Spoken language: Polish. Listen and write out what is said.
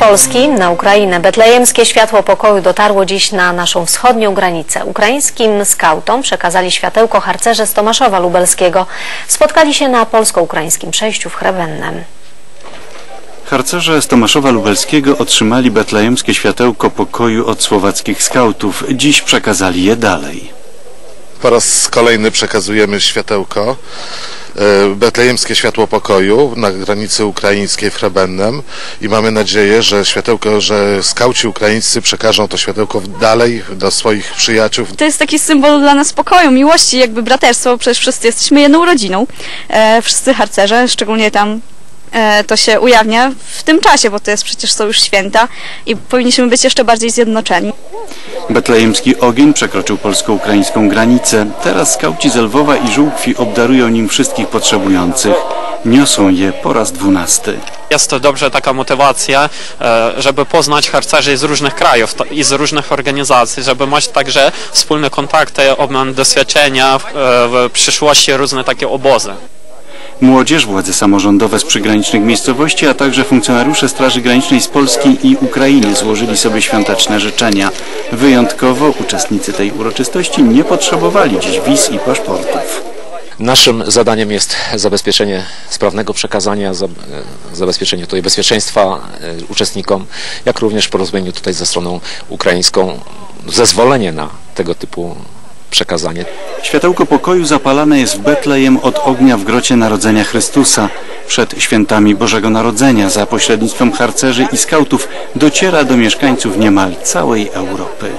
Polski na Ukrainę. Betlejemskie światło pokoju dotarło dziś na naszą wschodnią granicę. Ukraińskim skautom przekazali światełko harcerze z Tomaszowa Lubelskiego. Spotkali się na polsko-ukraińskim przejściu w Chrebennem. Harcerze z Tomaszowa Lubelskiego otrzymali betlejemskie światełko pokoju od słowackich skautów. Dziś przekazali je dalej. Po raz kolejny przekazujemy światełko, betlejemskie światło pokoju na granicy ukraińskiej w Chrebennem i mamy nadzieję, że światełko, że skauci ukraińscy przekażą to światełko dalej do swoich przyjaciół. To jest taki symbol dla nas pokoju, miłości, jakby braterstwa, bo przecież wszyscy jesteśmy jedną rodziną. E, wszyscy harcerze, szczególnie tam e, to się ujawnia w tym czasie, bo to jest przecież są już święta i powinniśmy być jeszcze bardziej zjednoczeni. Betlejemski ogień przekroczył polsko-ukraińską granicę. Teraz skauci z Lwowa i Żółkwi obdarują nim wszystkich potrzebujących. Niosą je po raz dwunasty. Jest to dobrze taka motywacja, e, żeby poznać harcerzy z różnych krajów i z różnych organizacji, żeby mieć także wspólne kontakty, obmian doświadczenia, e, w przyszłości różne takie obozy. Młodzież, władze samorządowe z przygranicznych miejscowości, a także funkcjonariusze Straży Granicznej z Polski i Ukrainy złożyli sobie świąteczne życzenia. Wyjątkowo uczestnicy tej uroczystości nie potrzebowali dziś wiz i paszportów. Naszym zadaniem jest zabezpieczenie sprawnego przekazania, za- e, zabezpieczenie tutaj bezpieczeństwa e, uczestnikom, jak również w tutaj ze stroną ukraińską zezwolenie na tego typu przekazanie. Światełko pokoju zapalane jest w Betlejem od ognia w grocie Narodzenia Chrystusa. Przed świętami Bożego Narodzenia za pośrednictwem harcerzy i skautów dociera do mieszkańców niemal całej Europy.